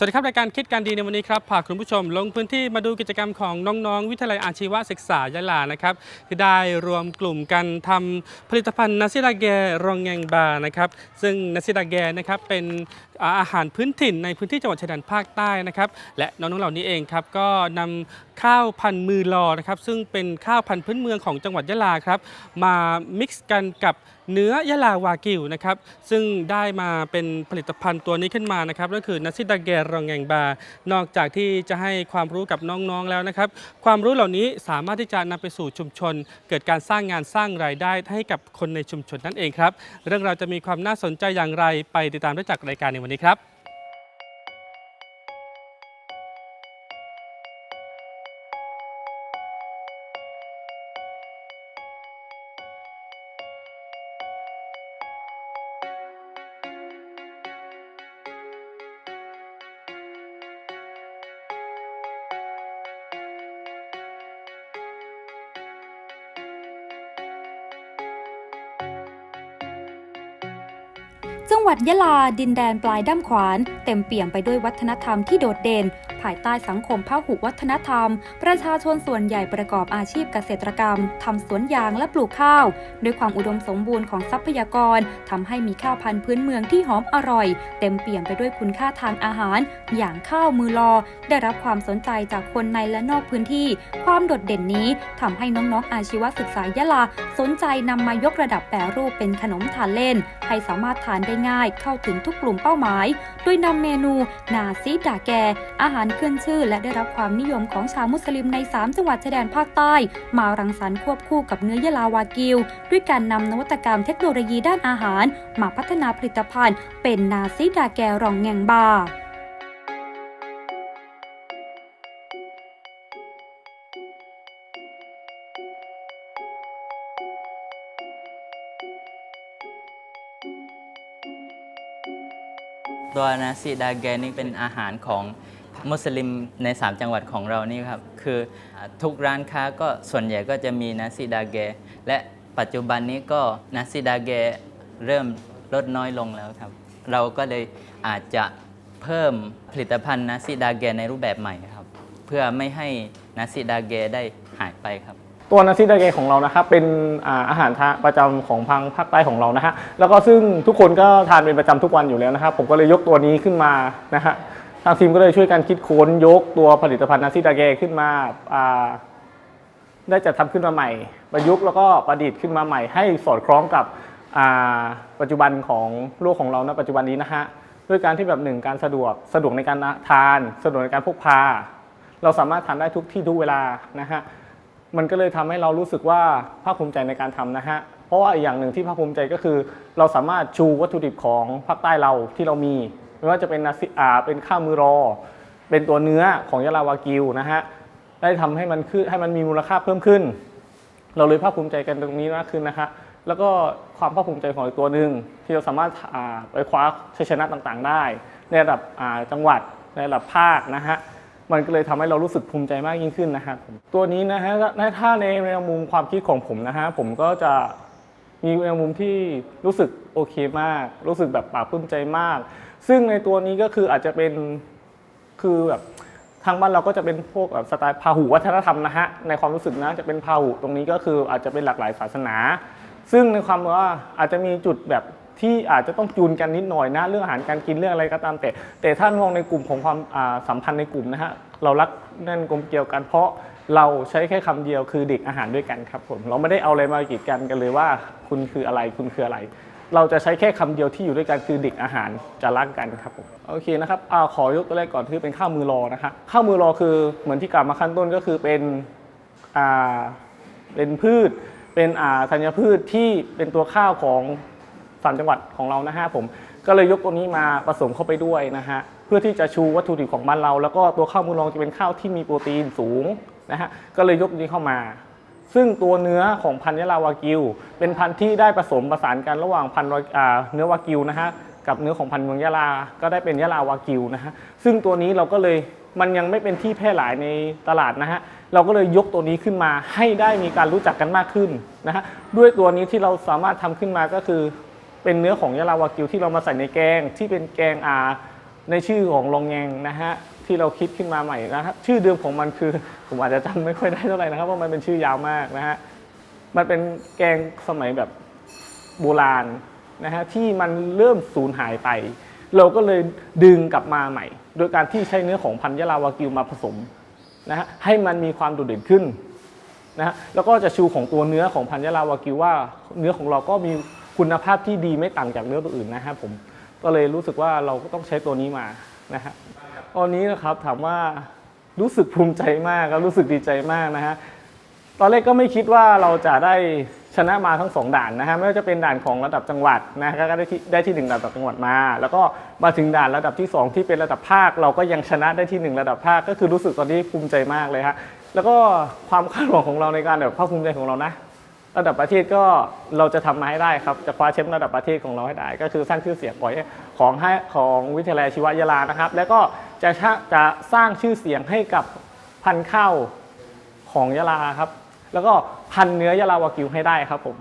สวัสดีครับรายการคิดการดีในวันนี้ครับพาคุณผู้ชมลงพื้นที่มาดูกิจกรรมของน้องๆ วิทยาลัยอาชีวศึกษายะลานะครับที่ได้รวมกลุ่มกันทำผลิตภัณฑ์นาซิดาแกรองแงงบานะครับซึ่งนาซิดาแกนะครับเป็น อาหารพื้นถิ่นในพื้นที่จังหวัดชายแดนภาคใต้นะครับและน้องๆเหล่านี้เองครับก็นำข้าวพันธุ์มือลอนะครับซึ่งเป็นข้าวพันธุ์พื้นเมืองของจังหวัดยะลาครับมามิกซ์กันกับเนื้อยะลาวากิวนะครับซึ่งได้มาเป็นผลิตภัณฑ์ตัวนี้ขึ้นมานะครับนั่นคือนัซิดาเกรองแงงบา นอกจากที่จะให้ความรู้กับน้องๆแล้วนะครับความรู้เหล่านี้สามารถที่จะนำไปสู่ชุมชน เกิดการสร้างงานสร้างรายได้ให้กับคนในชุมชนนั่นเองครับเรื่องราวจะมีความน่าสนใจอย่างไรไปติดตามได้จากรายการในวันนี้ครับ ยะลาดินแดนปลายด้ามขวาน เต็มเปี่ยมไปด้วยวัฒนธรรมที่โดดเด่น ภายใต้สังคมพหุวัฒนธรรม ประชาชนส่วนใหญ่ประกอบอาชีพเกษตรกรรมทำสวนยางและปลูกข้าว ด้วยความอุดมสมบูรณ์ของทรัพยากรทำให้มีข้าวพันธุ์พื้นเมืองที่หอมอร่อย เต็มเปี่ยมไปด้วยคุณค่าทางอาหาร อย่างข้าวมือลอ ได้รับความสนใจจากคนในและนอกพื้นที่ ความโดดเด่นนี้ทำให้น้องๆอาชีวศึกษายะลา สนใจนำมายกระดับแปรรูปเป็นขนมทานเล่น ให้สามารถทานได้ง่าย เข้าถึงทุกกลุ่มเป้าหมาย โดยนำเมนู นาซีดาแก อาหารขึ้นชื่อ และได้รับความนิยมของชาวมุสลิมใน 3 จังหวัดชายแดนภาคใต้ มารังสรรค์ควบคู่กับเนื้อยะลาวากิว ด้วยการนำนวัตกรรมเทคโนโลยีด้านอาหาร มาพัฒนาผลิตภัณฑ์ เป็นนาซีดาแกรองแงงบาตัวนาซิดาแกนี่เป็นอาหารของ มุสลิมใน 3 จังหวัดของเรานี่ครับ คือทุกร้านค้าก็ส่วนใหญ่ก็จะมีนาซิดาแกและปัจจุบันนี้ก็นาซิดาแกเริ่มลดน้อยลงแล้วครับ เราก็เลยอาจจะเพิ่มผลิตภัณฑ์นาซิดาแกในรูปแบบใหม่ครับ เพื่อไม่ให้นาซิดาแกได้หายไปครับตัวนาซิดาเกของเรานะครับเป็นอาอาหารทประจำของทางภาคใต้ของเรานะฮะแล้วก็ซึ่งทุกคนก็ทานเป็นประจำทุกวันอยู่แล้วนะครับ ผมก็เลยยกตัวนี้ขึ้นมานะฮะ ทางทีมก็เลยช่วยกันคิดค้นยกตัวผลิตภัณฑ์นาซิดาเกขึ้นมาาได้จัดทำขึ้นมาใหม่ ประยุกต์แล้วก็ประดิษฐ์ขึ้นมาใหม่ ให้สอดคล้องกับปัจจุบันของโลกของเราณปัจจุบันนี้นะฮะด้วยการที่แบบหนึ่งการสะดวกสะดวกในการทานสะดวกในการพกพา เราสามารถทานได้ทุกที่ทุกเวลานะฮะมันก็เลยทำให้เรารู้สึกว่าภาคภูมิใจในการทำนะฮะเพราะว่าอย่างหนึ่งที่ภาคภูมิใจก็คือ เราสามารถชูวัตถุดิบของภาคใต้เราที่เรามี ไม่ว่าจะเป็นนาซิอาเป็นข้าวมือรอ เป็นตัวเนื้อของยะลาวากิวนะฮะได้ทำให้มันขึ้นให้มันมีมูลค่าเพิ่มขึ้น เราเลยภาคภูมิใจกันตรงนี้มากขึ้นนะฮะแล้วก็ความภาคภูมิใจของอีกตัวหนึ่งที่เราสามารถไปคว้าชัยชนะต่างๆ ได้ ในระดับจังหวัดในระดับภาคนะฮะมันก็เลยทำให้เรารู้สึกภูมิใจมากยิ่งขึ้นนะครับตัวนี้นะฮะถ้าในแนวมุมความคิดของผมนะฮะผมก็จะมีแนวมุมที่รู้สึกโอเคมาก รู้สึกแบบปลาบปลื้มใจมาก ซึ่งในตัวนี้ก็คืออาจจะเป็นคือแบบทางบ้านเราก็จะเป็นพวกแบบสไตล์พาหุวัฒนธรรมนะฮะในความรู้สึกนะจะเป็นพาหุตรงนี้ก็คืออาจจะเป็นหลากหลายศาสนา ซึ่งในความว่าอาจจะมีจุดแบบที่อาจจะต้องจูนกันนิดหน่อยนะเรื่องอาหารการกินเรื่องอะไรก็ตามแต่ แต่ถ้ามองในกลุ่มของความอ่าสัมพันธ์ในกลุ่มนะฮะเรารักแน่นกลมเกลียวกันเพราะเราใช้แค่คำเดียวคือเด็กอาหารด้วยกันครับผมเราไม่ได้เอาอะไรมากีดกันกันเลยว่า คุณคืออะไรคุณคืออะไร เราจะใช้แค่คำเดียวที่อยู่ด้วยกันคือเด็กอาหารจะรักกันครับผมโอเคนะครับอาขอยกตัวแรกก่อนคือเป็นข้าวมือรอนะครับข้าวมือรอคือเหมือนที่กล่าวมาขั้นต้นก็คือเป็นอ่าเป็นพืช เป็นอ่าธัญพืชที่เป็นตัวข้าวของสามจังหวัดของเรานะฮะผมก็เลยยกตัวนี้มาผสมเข้าไปด้วยนะฮะเพื่อที่จะชูวัตถุดิบของบ้านเรา แล้วก็ตัวข้าวมือรองจะเป็นข้าวที่มีโปรตีนสูงนะฮะก็เลยยกนี้เข้ามา ซึ่งตัวเนื้อของพันธุ์ยะลาวากิว เป็นพันธุ์ที่ได้ผสมประสานกันระหว่างพันธุ์เนื้อวากิวนะฮะกับเนื้อของพันธุ์เมืองยะลา ก็ได้เป็นยะลาวากิวนะฮะซึ่งตัวนี้เราก็เลยมันยังไม่เป็นที่แพร่หลายในตลาดนะฮะเราก็เลยยกตัวนี้ขึ้นมาให้ได้มีการรู้จักกันมากขึ้นนะฮะด้วยตัวนี้ที่เราสามารถทำขึ้นมาก็คือเป็นเนื้อของยะลาวากิวที่เรามาใส่ในแกงที่เป็นแกงอาในชื่อของลองแงงนะฮะ ที่เราคิดขึ้นมาใหม่นะครับ ชื่อเดิมของมันคือ ผมอาจจะจำไม่ค่อยได้เท่าไหร่นะครับว่ามันเป็นชื่อยาวมากนะฮะมันเป็นแกงสมัยแบบโบราณนะฮะที่มันเริ่มสูญหายไป เราก็เลยดึงกลับมาใหม่ โดยการที่ใช้เนื้อของพันยะลาวากิวมาผสมนะฮะให้มันมีความโดดเด่นขึ้นนะฮะแล้วก็จะชูของตัวเนื้อของพันยะลาวากิวว่า เนื้อของเราก็มีคุณภาพที่ดีไม่ต่างจากเนื้อตัวอื่นนะฮะผมก็เลยรู้สึกว่าเราก็ต้องใช้ตัวนี้มานะฮะ ตอนนี้นะครับถามว่ารู้สึกภูมิใจมากครับรู้สึกดีใจมากนะฮะตอนแรกก็ไม่คิดว่าเราจะได้ชนะมาทั้งสองด่านนะฮะไม่ว่าจะเป็นด่านของระดับจังหวัดนะฮะก็ได้ที่ได้ที่หนึ่งระดับจังหวัดมา แล้วก็มาถึงด่านระดับที่สองที่เป็นระดับภาค เราก็ยังชนะได้ที่หนึ่งระดับภาคก็คือรู้สึกตอนนี้ภูมิใจมากเลยฮะแล้วก็ความคาดหวังของเราในการแบบภาคภูมิใจของเรานะระดับประเทศก็เราจะทำมาให้ได้ครับจะคว้าแชมป์ระดับประเทศของเราให้ได้ ก็คือสร้างชื่อเสียงของของให้ของวิทยาลัยชีวยาลานะครับ แล้วก็ จะจะสร้างชื่อเสียงให้กับพันธุ์ข้าวของยะลาครับ แล้วก็พันธุ์เนื้อยะลาวากิวให้ได้ครับผม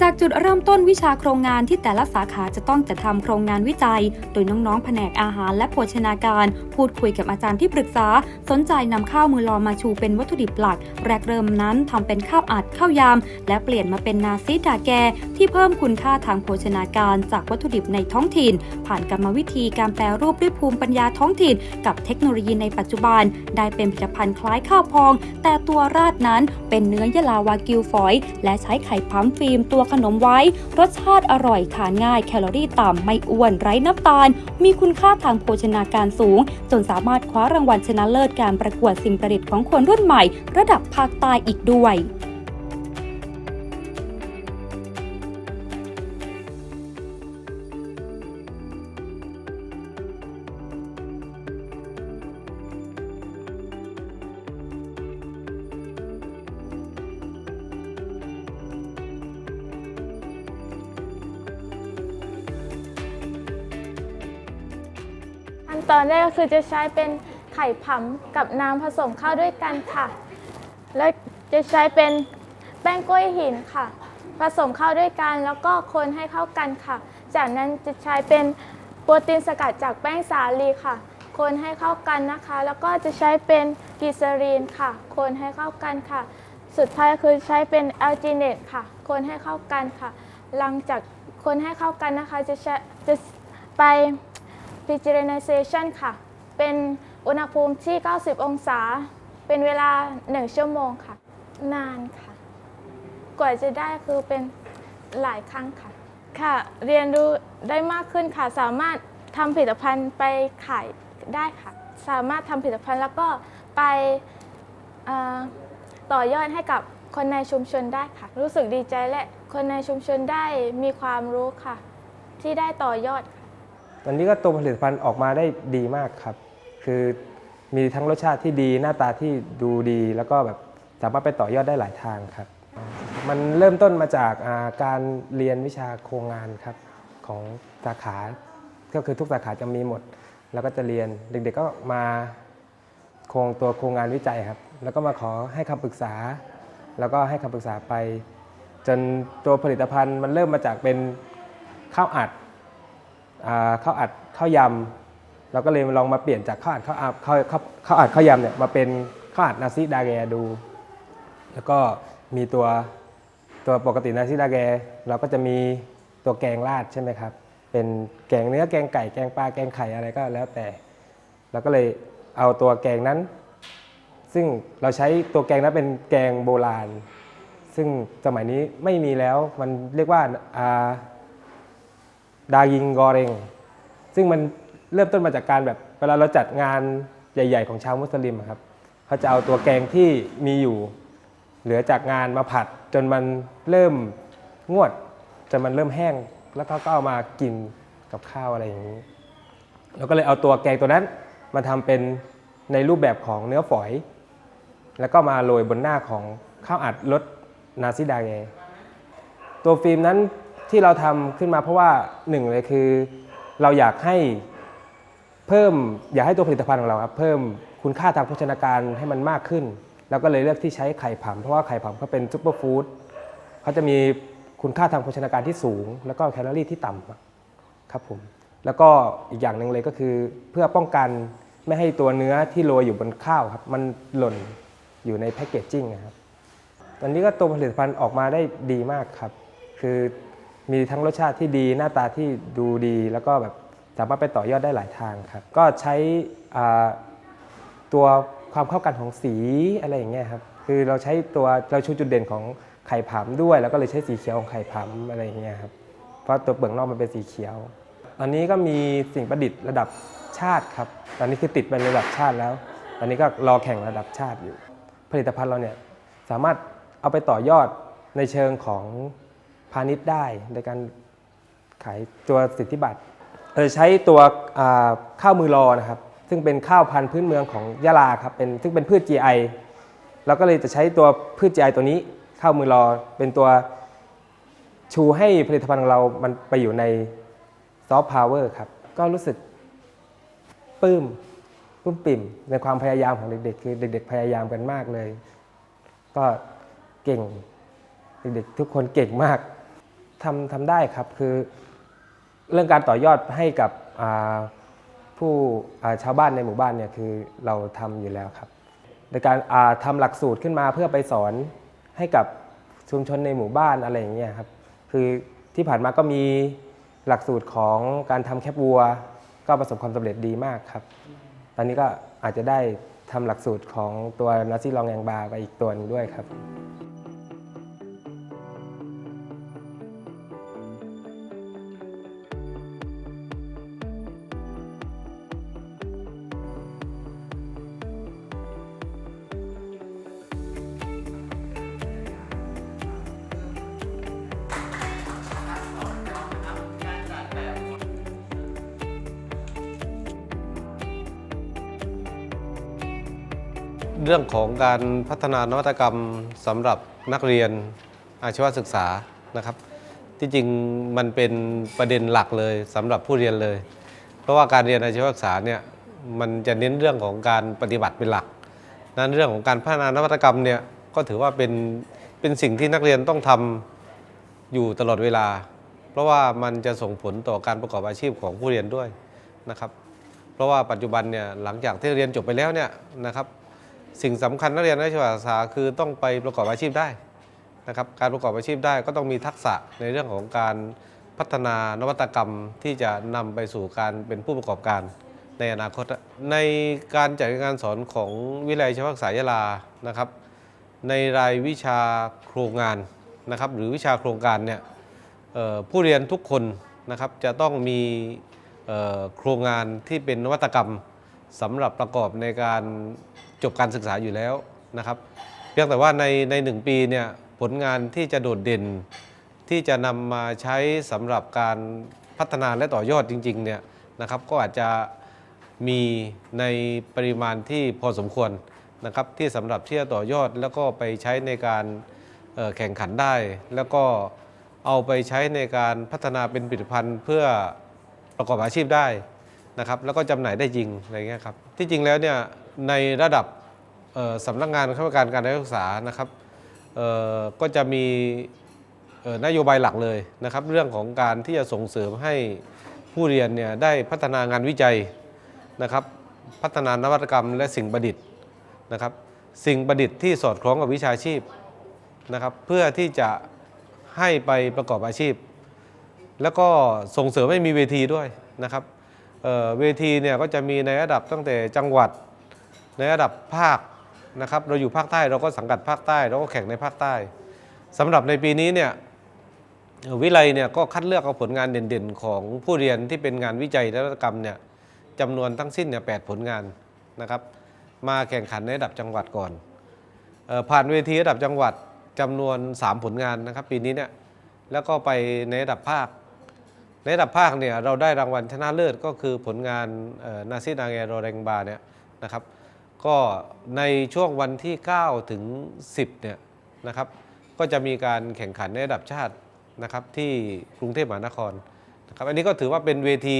จากจุดเริ่มต้นวิชาโครงงานที่แต่ละสาขาจะต้องจัดทำโครงงานวิจัย โดยน้องๆ แผนกอาหารและโภชนาการพูดคุยกับอาจารย์ที่ปรึกษา สนใจนำข้าวมือลอมาชูเป็นวัตถุดิบหลัก แรกเริ่มนั้นทำเป็นข้าวอัดข้าวยำและเปลี่ยนมาเป็นนาซิดาแก ที่เพิ่มคุณค่าทางโภชนาการจากวัตถุดิบในท้องถิ่น ผ่านกรรมวิธีการแปรรูปด้วยภูมิปัญญาท้องถิ่น กับเทคโนโลยีในปัจจุบัน ได้เป็นผลิตภัณฑ์คล้ายข้าวพอง แต่ตัวราดนั้นเป็นเนื้อยะลาวากิวฝอย และใช้ไข่พัมฟิล์มตัวขนมไว้ รสชาติอร่อยทานง่าย แคลอรี่ต่ำไม่อ้วนไร้น้ำตาล มีคุณค่าทางโภชนาการสูงจนสามารถคว้ารางวัลชนะเลิศการประกวดสิ่งประดิษฐ์ของคนรุ่นใหม่ ระดับภาคใต้อีกด้วย รกก็คือจะใช้เป็นไข่ผำกับน้ำผสมเข้าด้วยกันค่ะ แล้วจะใช้เป็นแป้งกล้วยหินค่ะ ผสมเข้าด้วยกันแล้วก็คนให้เข้ากันค่ะ จากนั้นจะใช้เป็นโปรตีนสกัดจากแป้งสาลีค่ะ คนให้เข้ากันนะคะ แล้วก็จะใช้เป็นกลีซอรีนค่ะ คนให้เข้ากันค่ะ สุดท้ายคือใช้เป็นแอลจีเนตค่ะ คนให้เข้ากันค่ะ หลังจากคนให้เข้ากันนะคะจะจะไป Pasteurization ค่ะ เป็นอุณหภูมิที่ 90 องศา เป็นเวลา 1 ชั่วโมงค่ะ นานค่ะ กว่าจะได้คือเป็นหลายครั้งค่ะ ค่ะ เรียนรู้ได้มากขึ้นค่ะ สามารถทำผลิตภัณฑ์ไปขายได้ค่ะ สามารถทำผลิตภัณฑ์แล้วก็ไปต่อยอดให้กับคนในชุมชนได้ค่ะ รู้สึกดีใจและคนในชุมชนได้มีความรู้ค่ะ ที่ได้ต่อยอดค่ะ ตอนนี้ก็ตัวผลิตภัณฑ์ออกมาได้ดีมากครับ คือมีทั้งรสชาติที่ดีหน้าตาที่ดูดีแล้วก็แบบสามารถไปต่อยอดได้หลายทางครับ มันเริ่มต้นมาจากาการเรียนวิชาโครงงานครับของสาขา ก็คือทุกสาขาจะมีหมด แล้วก็จะเรียนเด็กๆก็มาโครงตัวโครงงานวิจัยครับ แล้วก็มาขอให้คำปรึกษา แล้วก็ให้คำปรึกษาไป จนตัวผลิตภัณฑ์มันเริ่มมาจากเป็นข้าวอัด ข้าวอัดข้าวยำเราก็เลยลองมาเปลี่ยนจากข้าวอัดข้าวอ้าวข้าวข้าวอัดข้าวยำเนี่ยมาเป็นข้าวอัดนาซิดาแกดู แล้วก็มีตัวตัวปกตินาซิดาแกเราก็จะมีตัวแกงราดใช่ไหมครับเป็นแกงเนื้อแกงไก่แกงปลาแกงไข่อะไรก็แล้วแต่เราก็เลยเอาตัวแกงนั้น ซึ่งเราใช้ตัวแกงนั้นเป็นแกงโบราณ ซึ่งสมัยนี้ไม่มีแล้วมันเรียกว่าอ่า ดายิงกอเรงซึ่งมันเริ่มต้นมาจากการแบบเวลาเราจัดงานใหญ่ ๆ ของชาวมุสลิมครับเขาจะเอาตัวแกงที่มีอยู่ เหลือจากงานมาผัด จนมันเริ่มงวดจนมันเริ่มแห้ง แล้วเขาก็เอามากินกับข้าวอะไรอย่างนี้เราก็เลยเอาตัวแกงตัวนั้นมาทำเป็นในรูปแบบของเนื้อฝอย แล้วก็มาโรยบนหน้าของข้าวอัดรสนาซิดาเกตัวฟิล์มนั้น ที่เราทำขึ้นมาเพราะว่าหนึ่งเลยคือ เราอยากให้เพิ่มอยากให้ตัวผลิตภัณฑ์ของเราครับเพิ่มคุณค่าทางโภชนาการให้มันมากขึ้น แล้วก็เลยเลือกที่ใช้ไข่ผำเพราะว่าไข่ผำเขาเป็นซุปเปอร์ฟู้ดเขาจะมีคุณค่าทางโภชนาการที่สูง แล้วก็แคลอรี่ที่ต่ำครับผมแล้วก็อีกอย่างหนึ่งเลยก็คือเพื่อป้องกันไม่ให้ตัวเนื้อที่โรยอยู่บนข้าวครับมันหล่นอยู่ในแพคเกจจิ้งนะครับตอนนี้ก็ตัวผลิตภัณฑ์ออกมาได้ดีมากครับ คือ มีทั้งรสชาติที่ดีหน้าตาที่ดูดี แล้วก็แบบสามารถไปต่อยอดได้หลายทางครับ ก็ใช้ตัวความเข้ากันของสีอะไรอย่างเงี้ยครับคือเราใช้ตัวเราชูจุดเด่นของไข่ผำด้วย แล้วก็เลยใช้สีเขียวของไข่ผำอะไรอย่างเงี้ยครับเพราะตัวเปลือกนอกมันเป็นสีเขียว ตอนนี้ก็มีสิ่งประดิษฐ์ระดับชาติครับ ตอนนี้คือติดเป็นระดับชาติแล้ว ตอนนี้ก็รอแข่งระดับชาติอยู่ ผลิตภัณฑ์เราเนี่ยสามารถเอาไปต่อยอดในเชิงของ พาณิชย์ได้ในการขายตัวสิทธิบัตรเราจะใช้ตัวข้าวมือรอนะครับ ซึ่งเป็นข้าวพันธุ์พื้นเมืองของยะลาครับเป็นซึ่งเป็นพืช GI เราก็เลยจะใช้ตัวพืช GI ตัวนี้ข้าวมือรอเป็นตัวชูให้ผลิตภัณฑ์ของเรามันไปอยู่ในซอฟต์พาวเวอร์ครับ ก็รู้สึกปลื้มปลื้มปิ่มในความพยายามของเด็ก ๆ คือเด็ก ๆ พยายามกันมากเลย ก็เก่ง เด็กๆทุกคนเก่งมาก ทำทำได้ครับคือเรื่องการต่อยอดให้กับผู้ชาวบ้านในหมู่บ้านเนี่ยคือเราทำอยู่แล้วครับในการาทำหลักสูตรขึ้นมาเพื่อไปสอนให้กับชุมชนในหมู่บ้านอะไรอย่างเงี้ยครับคือที่ผ่านมาก็มีหลักสูตรของการทำแคปวัว ก็ประสบความสำเร็จดีมากครับ ตอนนี้ก็อาจจะได้ทำหลักสูตรของตัวนาซี่ลองแยงบาไปอีกตัวหนึงด้วยครับ รื่องของการพัฒนานวัตกรรมสำหรับนักเรียนอาชีวศึกษานะครับ ที่จริงมันเป็นประเด็นหลักเลยสำหรับผู้เรียนเลย เพราะว่าการเรียนอาชีวศึกษาเนี่ยมันจะเน้นเรื่องของการปฏิบัติเป็นหลัก นั้นเรื่องของการพัฒนานวัตกรรมเนี่ยก็ถือว่าเป็นเป็นสิ่งที่นักเรียนต้องทำอยู่ตลอดเวลา เพราะว่ามันจะส่งผลต่อการประกอบอาชีพของผู้เรียนด้วยนะครับ เพราะว่าปัจจุบันเนี่ยหลังจากที่เรียนจบไปแล้วเนี่ยนะครับ สิ่งสำคัญนักเรียนนักศึกษาคือต้องไปประกอบอาชีพได้นะครับการประกอบอาชีพได้ก็ต้องมีทักษะในเรื่องของการพัฒนานวัตกรรมที่จะนำไปสู่การเป็นผู้ประกอบการในอนาคต ในการจัดการสอนของวิทยาลัยชีวศึกษายะลานะครับ ในรายวิชาโครงงานนะครับ หรือวิชาโครงการเนี่ยผู้เรียนทุกคนนะครับจะต้องมีโครงงานที่เป็นนวัตกรรมสำหรับประกอบในการ จบการศึกษาอยู่แล้วนะครับ เพียงแต่ว่าในในหนึ่งปีเนี่ยผลงานที่จะโดดเด่น ที่จะนำมาใช้สำหรับการพัฒนาและต่อยอดจริงๆเนี่ยนะครับก็อาจจะมีในปริมาณที่พอสมควรนะครับที่สำหรับที่จะต่อยอดแล้วก็ไปใช้ในการแข่งขันได้ แล้วก็เอาไปใช้ในการพัฒนาเป็นผลิตภัณฑ์เพื่อประกอบอาชีพได้นะครับแล้วก็จำหน่ายได้จริงอะไรเงี้ยครับที่จริงแล้วเนี่ย ในระดับสำนักงานคณะกรรมการการศึกษานะครับก็จะมีนโยบายหลักเลยนะครับ เรื่องของการที่จะส่งเสริมให้ผู้เรียนเนี่ยได้พัฒนางานวิจัยนะครับ พัฒนานวัตกรรมและสิ่งประดิษฐ์นะครับ สิ่งประดิษฐ์ที่สอดคล้องกับวิชาชีพนะครับ เพื่อที่จะให้ไปประกอบอาชีพ แล้วก็ส่งเสริมให้มีเวทีด้วยนะครับเเวทีเนี่ยก็จะมีในระดับตั้งแต่จังหวัด ในระดับภาคนะครับเราอยู่ภาคใต้เราก็สังกัดภาคใต้เราก็แข่งในภาคใต้สำหรับในปีนี้เนี่ยวิไลเนี่ยก็คัดเลือกเอาผลงานเด่นๆ ของผู้เรียนที่เป็นงานวิจัยนวัตกรรมเนี่ยจำนวนทั้งสิ้นเนี่ยแผลงานนะครับ มาแข่งขันในระดับจังหวัดก่อนออผ่านเวทีระดับจังหวัดจำนวน 3 ผลงานนะครับ ปีนี้เนี่ยแล้วก็ไปในระดับภาค ในระดับภาคเนี่ยเราได้รางวัลชนะเลิศก็คือผลงานนาซินาเงโรแรงบาเนี่ยนะครับ ก็ในช่วงวันที่ 9 ถึง 10เนี่ยนะครับก็จะมีการแข่งขันในระดับชาตินะครับที่กรุงเทพมหานครนะครับอันนี้ก็ถือว่าเป็นเวที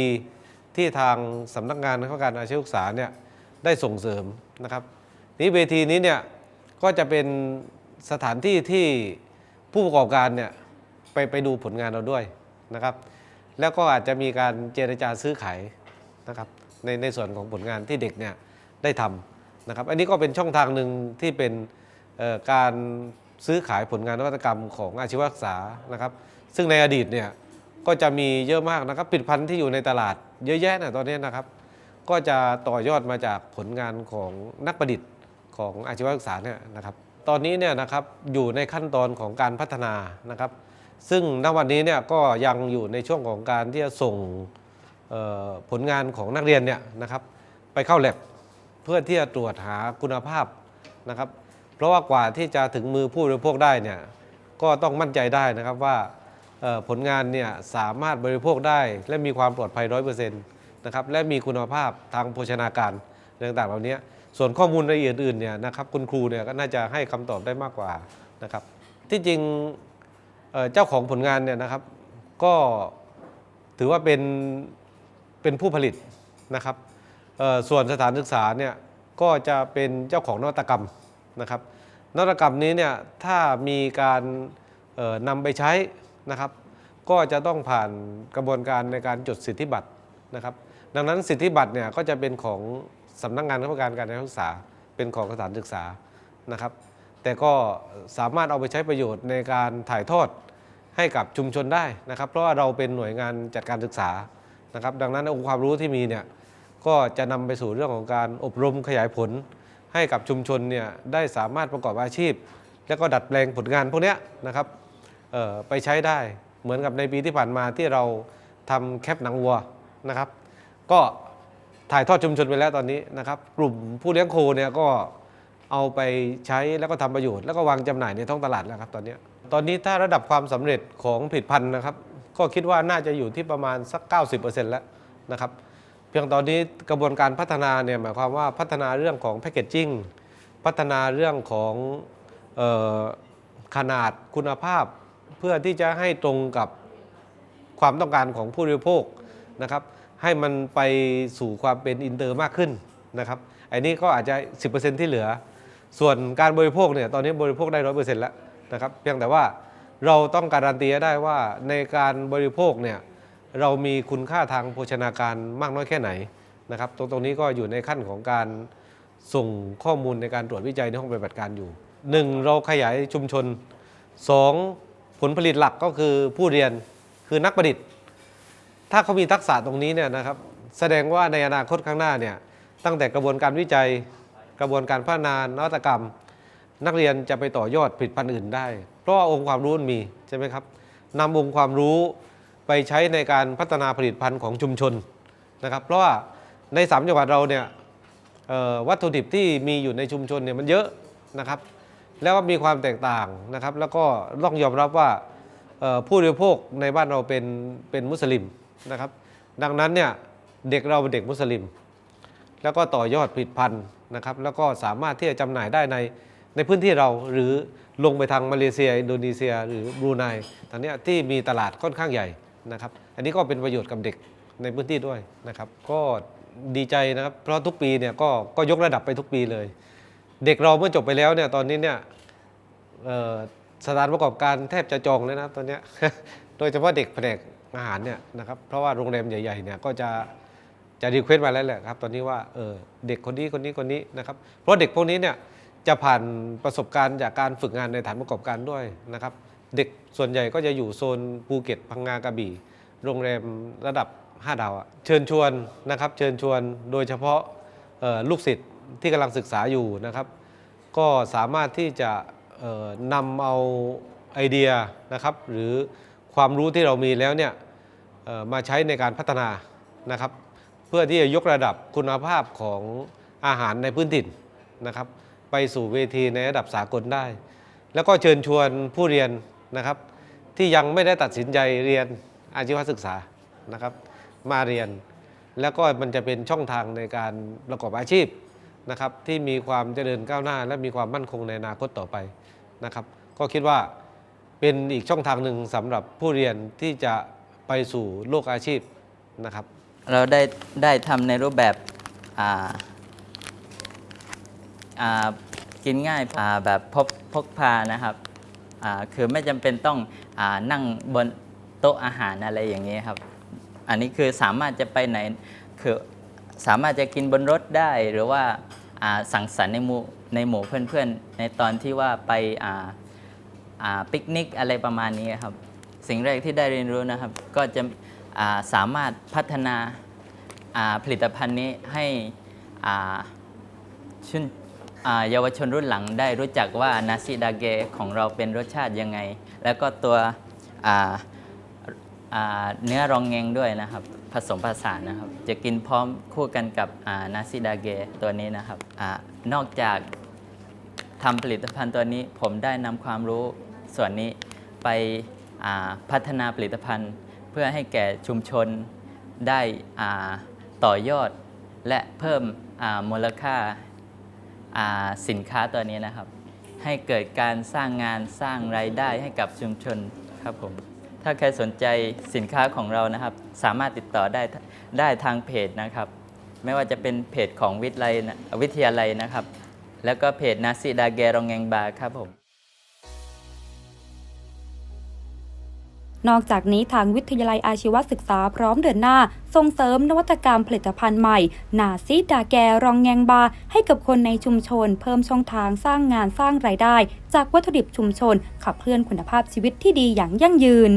ที่ทางสำนักงานคณะกรรมการอาชีวศึกษาเนี่ยได้ส่งเสริมนะครับนี้เวทีนี้เนี่ยก็จะเป็นสถานที่ที่ผู้ประกอบการเนี่ยไปไปดูผลงานเราด้วยนะครับ แล้วก็อาจจะมีการเจรจาซื้อขายนะครับในในส่วนของผลงานที่เด็กเนี่ยได้ทำ นะครับอันนี้ก็เป็นช่องทางหนึ่งที่เป็นการซื้อขายผลงานนวัตกรรมของอาชีวศึกษานะครับ ซึ่งในอดีตเนี่ยก็จะมีเยอะมากนะครับผลิตภัณฑ์ที่อยู่ในตลาดเยอะแยะนะตอนนี้นะครับ ก็จะต่อยอดมาจากผลงานของนักประดิษฐ์ของอาชีวศึกษาเนี่ยนะครับ ตอนนี้เนี่ยนะครับอยู่ในขั้นตอนของการพัฒนานะครับ ซึ่งณวันนี้เนี่ยก็ยังอยู่ในช่วงของการที่จะส่งผลงานของนักเรียนเนี่ยนะครับ ไปเข้าแลบ เพื่อที่จะตรวจหาคุณภาพนะครับ เพราะว่ากว่าที่จะถึงมือผู้บริโภคได้เนี่ยก็ต้องมั่นใจได้นะครับว่าผลงานเนี่ยสามารถบริโภคได้ และมีความปลอดภัยร้อยเปอร์เซ็นต์นะครับและมีคุณภาพทางโภชนาการต่างๆเหล่านี้ส่วนข้อมูลรายละเอียดอื่นเนี่ยนะครับคุณครูเนี่ยก็น่าจะให้คำตอบได้มากกว่านะครับ ที่จริงเจ้าของผลงานเนี่ยนะครับ ก็ถือว่าเป็นเป็นผู้ผลิตนะครับ ส่วนสถานศึกษาเนี่ยก็จะเป็นเจ้าของนวัตกรรมนะครับ นวัตกรรมนี้เนี่ยถ้ามีการนำไปใช้นะครับ ก็จะต้องผ่านกระบวนการในการจดสิทธิบัตรนะครับ ดังนั้นสิทธิบัตรเนี่ยก็จะเป็นของสำนักงานคณะกรรมการการศึกษา เป็นของสถานศึกษานะครับ แต่ก็สามารถเอาไปใช้ประโยชน์ในการถ่ายทอดให้กับชุมชนได้นะครับ เพราะว่าเราเป็นหน่วยงานจัดการศึกษานะครับ ดังนั้นองค์ความรู้ที่มีเนี่ย ก็จะนำไปสู่เรื่องของการอบรมขยายผล ให้กับชุมชนเนี่ยได้สามารถประกอบอาชีพ และก็ดัดแปลงผลงานพวกนี้นะครับไปใช้ได้เหมือนกับในปีที่ผ่านมาที่เราทำแคปหนังวัวนะครับ ก็ถ่ายทอดชุมชนไปแล้วตอนนี้นะครับ กลุ่มผู้เลี้ยงโคเนี่ยก็เอาไปใช้แล้วก็ทำประโยชน์แล้วก็วางจำหน่ายในท้องตลาดแล้วครับตอนนี้ตอนนี้ถ้าระดับความสำเร็จของผลิตภัณฑ์นะครับ ก็คิดว่าน่าจะอยู่ที่ประมาณสัก 90%แล้วนะครับ พียงตอนนี้กระบวนการพัฒนาเนี่ยหมายความว่าพัฒนาเรื่องของแพ c เกจจิ้งพัฒนาเรื่องของออขนาดคุณภาพ เพื่อที่จะให้ตรงกับความต้องการของผู้บริโภคนะครับ ให้มันไปสู่ความเป็นอินเตอร์มากขึ้นนะครับอันนี้ก็อาจจะ 10%ที่เหลือ ส่วนการบริโภคเนี่ยตอนนี้บริโภคได้ร้อยเปอร์เซ็นต์แล้วนะครับเพียงแต่ว่าเราต้องการันตีได้ว่าในการบริโภคเนี่ย เรามีคุณค่าทางโภชนาการมากน้อยแค่ไหนนะครับตรงตรงนี้ก็อยู่ในขั้นของการส่งข้อมูลในการตรวจวิจัยในห้องปฏิบัติการอยู่ 1. เราขยายชุมชน 2. ผลผลิตหลักก็คือผู้เรียนคือนักประดิษฐ์ ถ้าเขามีทักษะตรงนี้เนี่ยนะครับแสดงว่าในอนาคตข้างหน้าเนี่ยตั้งแต่กระบวนการวิจัยกระบวนการพัฒนานวัตกรรม นักเรียนจะไปต่อยอดผลิตภัณฑ์อื่นได้ เพราะว่าองค์ความรู้มันมีใช่ไหมครับนำองค์ความรู้ ไปใช้ในการพัฒนาผลิตภัณฑ์ของชุมชนนะครับ เพราะว่าในสามจังหวัดเราเนี่ยวัตถุดิบที่มีอยู่ในชุมชนเนี่ยมันเยอะนะครับ แล้วก็มีความแตกต่างนะครับ แล้วก็ต้องยอมรับว่าผู้บริโภคในบ้านเราเป็นเป็นมุสลิมนะครับ ดังนั้นเนี่ยเด็กเราเป็นเด็กมุสลิม แล้วก็ต่อยอดผลิตภัณฑ์นะครับ แล้วก็สามารถที่จะจำหน่ายได้ในในพื้นที่เราหรือลงไปทางมาเลเซีย อินโดนีเซีย หรือบรูไนตอนนี้ที่มีตลาดค่อนข้างใหญ่ นะครับ อันนี้ก็เป็นประโยชน์กับเด็กในพื้นที่ด้วยนะครับ ก็ดีใจนะครับ เพราะทุกปีเนี่ยก็ก็ยกระดับไปทุกปีเลย เด็กเราเมื่อจบไปแล้วเนี่ยตอนนี้เนี่ยสถานประกอบการแทบจะจองเลยนะตอนนี้โดยเฉพาะเด็กแผนกอาหารเนี่ยนะครับเพราะว่าโรงแรมใหญ่ๆเนี่ยก็จะจะรีเควสต์มาแล้วแหละครับ ตอนนี้ว่าเออเด็กคนนี้คนนี้คนนี้นะครับ เพราะเด็กพวกนี้เนี่ยจะผ่านประสบการณ์จากการฝึกงานในฐานประกอบการด้วยนะครับ เด็กส่วนใหญ่ก็จะอยู่โซนภูเก็ตพังงากระบี่ โรงแรมระดับ 5 ดาวอะเชิญชวนนะครับ เชิญชวนโดยเฉพาะลูกศิษย์ที่กำลังศึกษาอยู่นะครับ ก็สามารถที่จะนำเอาไอเดียนะครับ หรือความรู้ที่เรามีแล้วเนี่ยมาใช้ในการพัฒนานะครับ เพื่อที่จะยกระดับคุณภาพของอาหารในพื้นถิ่นนะครับ ไปสู่เวทีในระดับสากลได้ แล้วก็เชิญชวนผู้เรียน นะครับ ที่ยังไม่ได้ตัดสินใจเรียนอาชีวศึกษานะครับ มาเรียน แล้วก็มันจะเป็นช่องทางในการประกอบอาชีพนะครับ ที่มีความเจริญก้าวหน้า และมีความมั่นคงในอนาคตต่อไปนะครับ ก็คิดว่าเป็นอีกช่องทางหนึ่งสำหรับผู้เรียนที่จะไปสู่โลกอาชีพนะครับ เราได้ได้ทำในรูปแบบอ่าอ่ากินง่ายอ่าแบบพกพกพานะครับ คือไม่จำเป็นต้องอนั่งบนโต๊ะอาหารอะไรอย่างนี้ครับ อันนี้คือสามารถจะไปไหนคือสามารถจะกินบนรถได้หรือว่าสังสรรค์ในหมู่ในหมู่เพื่อนๆ ในตอนที่ว่าไปาาปิกนิกอะไรประมาณนี้ครับ สิ่งแรกที่ได้เรียนรู้นะครับ ก็จะาสามารถพัฒนาาผลิตภัณฑ์นี้ให้ชุนอ่า เยาวชนรุ่นหลังได้รู้จักว่านาซิดาเกของเราเป็นรสชาติยังไง แล้วก็ตัวเนื้อรองเงงด้วยนะครับ ผสมผสานนะครับ จะกินพร้อมคู่กันกับนาซิดาเกตัวนี้นะครับอนอกจากทำผลิตภัณฑ์ตัวนี้ผมได้นำความรู้ส่วนนี้ไปพัฒนาผลิตภัณฑ์ เพื่อให้แก่ชุมชนได้ต่อยอด และเพิ่มมูลค่า สินค้าตัวนี้นะครับ ให้เกิดการสร้างงานสร้างรายได้ให้กับชุมชนครับผมถ้าใครสนใจสินค้าของเรานะครับ สามารถติดต่อได้ได้ทางเพจนะครับ ไม่ว่าจะเป็นเพจของวิทยาลัยนะวิทยาลัยนะครับ แล้วก็เพจนาซิดาเกรองแงงบาครับผม นอกจากนี้ทางวิทยาลัยอาชีวศึกษาพร้อมเดินหน้า ส่งเสริมนวัตกรรมผลิตภัณฑ์ใหม่ นาซิดาแกรองแงงบา ให้กับคนในชุมชน เพิ่มช่องทางสร้างงานสร้างรายได้ จากวัตถุดิบชุมชน ขับเคลื่อนคุณภาพชีวิตที่ดีอย่างยั่งยืน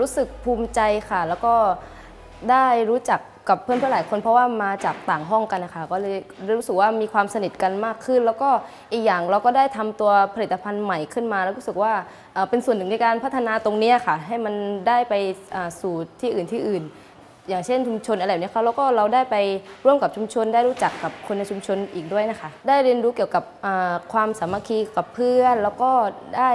รู้สึกภูมิใจค่ะ แล้วก็ได้รู้จัก กับเพื่อนๆหลายคนเพราะว่ามาจากต่างห้องกันนะคะ ก็เลยรู้สึกว่ามีความสนิทกันมากขึ้น แล้วก็อีกอย่างเราก็ได้ทำตัวผลิตภัณฑ์ใหม่ขึ้นมา แล้วรู้สึกว่าเป็นส่วนหนึ่งในการพัฒนาตรงนี้ค่ะ ให้มันได้ไปสู่ที่อื่นที่อื่น อย่างเช่นชุมชนอะไรแบบนี้ค่ะแล้วก็เราได้ไปร่วมกับชุมชน ได้รู้จักกับคนในชุมชนอีกด้วยนะคะ ได้เรียนรู้เกี่ยวกับความสามัคคีกับเพื่อน แล้วก็ได้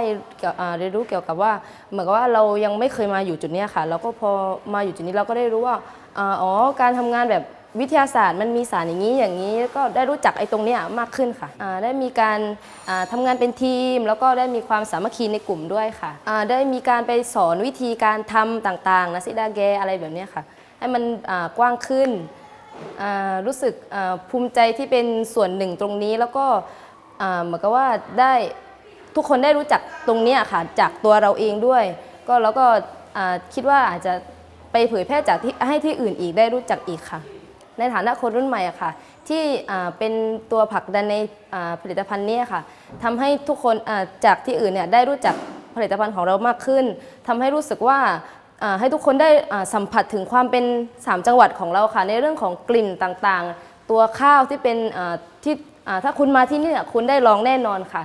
เรียนรู้เกี่ยวกับว่าเหมือนกับว่าเรายังไม่เคยมาอยู่จุดนี้ค่ะ แล้วก็พอมาอยู่จุดนี้เราก็ได้รู้ว่า อาอ๋อการทำงานแบบวิทยาศาสตร์มันมีสารอย่างนี้อย่างนี้ก็ได้รู้จักไอ้ตรงเนี้ยมากขึ้นค่ะอ่าได้มีการอ่าทำงานเป็นทีม แล้วก็ได้มีความสามัคคีในกลุ่มด้วยค่ะอ่าได้มีการไปสอนวิธีการทำต่างๆนะซิดาแกอะไรแบบเนี้ยค่ะ ให้มันอ่ากว้างขึ้นอ่ารู้สึกอ่าภูมิใจที่เป็นส่วนหนึ่งตรงนี้แล้วก็อ่าเหมือนกับว่าได้ทุกคนได้รู้จักตรงเนี้ยค่ะจากตัวเราเองด้วย ก็แล้วก็อ่าคิดว่าอาจจะ ไปเผยแพร่จากที่ให้ที่อื่นอีกได้รู้จักอีกค่ะ ในฐานะคนรุ่นใหม่อะค่ะ ที่เป็นตัวผลักดันในผลิตภัณฑ์นี้ค่ะทำให้ทุกคนจากที่อื่นเนี่ยได้รู้จักผลิตภัณฑ์ของเรามากขึ้นทำให้รู้สึกว่าให้ทุกคนได้สัมผัสถึงความเป็น 3 จังหวัดของเราค่ะ ในเรื่องของกลิ่นต่างๆ ตัวข้าวที่เป็นที่ถ้าคุณมาที่นี่คุณได้ลองแน่นอนค่ะ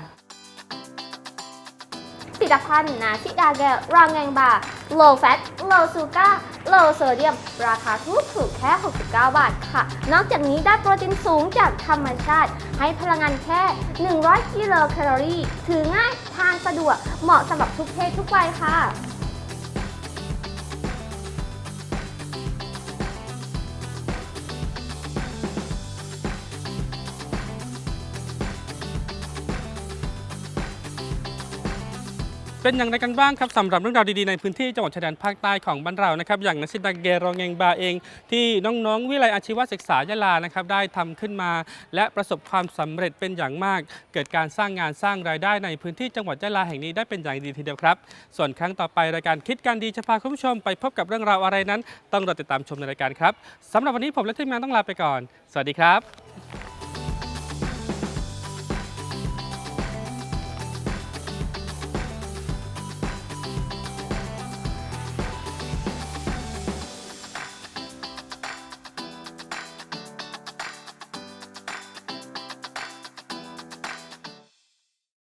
ลิตภัณฑ์นาซิดาแกรางแงงบา low fat low sugar low sodium ราคาถูกถูกแค่ 69 บาทค่ะ นอกจากนี้ได้โปรตีนสูงจากธรรมชาติ ให้พลังงานแค่ 100 กิโลแคลอรี่ ถือง่าย ทานสะดวก เหมาะสำหรับทุกเพศทุกวัยค่ะ เป็นอย่างไรกันบ้างครับสำหรับเรื่องราวดีๆในพื้นที่จังหวัดชายแดนภาคใต้ของบ้านเรานะครับอย่างนักสิดาเกรองเงงบาเอง ที่น้องๆ วิไลยอาชีวศึกษายะลานะครับได้ทำขึ้นมา และประสบความสำเร็จเป็นอย่างมาก เกิดการสร้างงานสร้างรายได้ในพื้นที่จังหวัดยะลาแห่งนี้ได้เป็นอย่างดีทีเดียวครับ ส่วนครั้งต่อไปรายการคิดการดีจะพาคุณผู้ชมไปพบกับเรื่องราวอะไรนั้น ต้องรอติดตามชมในรายการครับสำหรับวันนี้ผมและทีมงานต้องลาไปก่อน สวัสดีครับ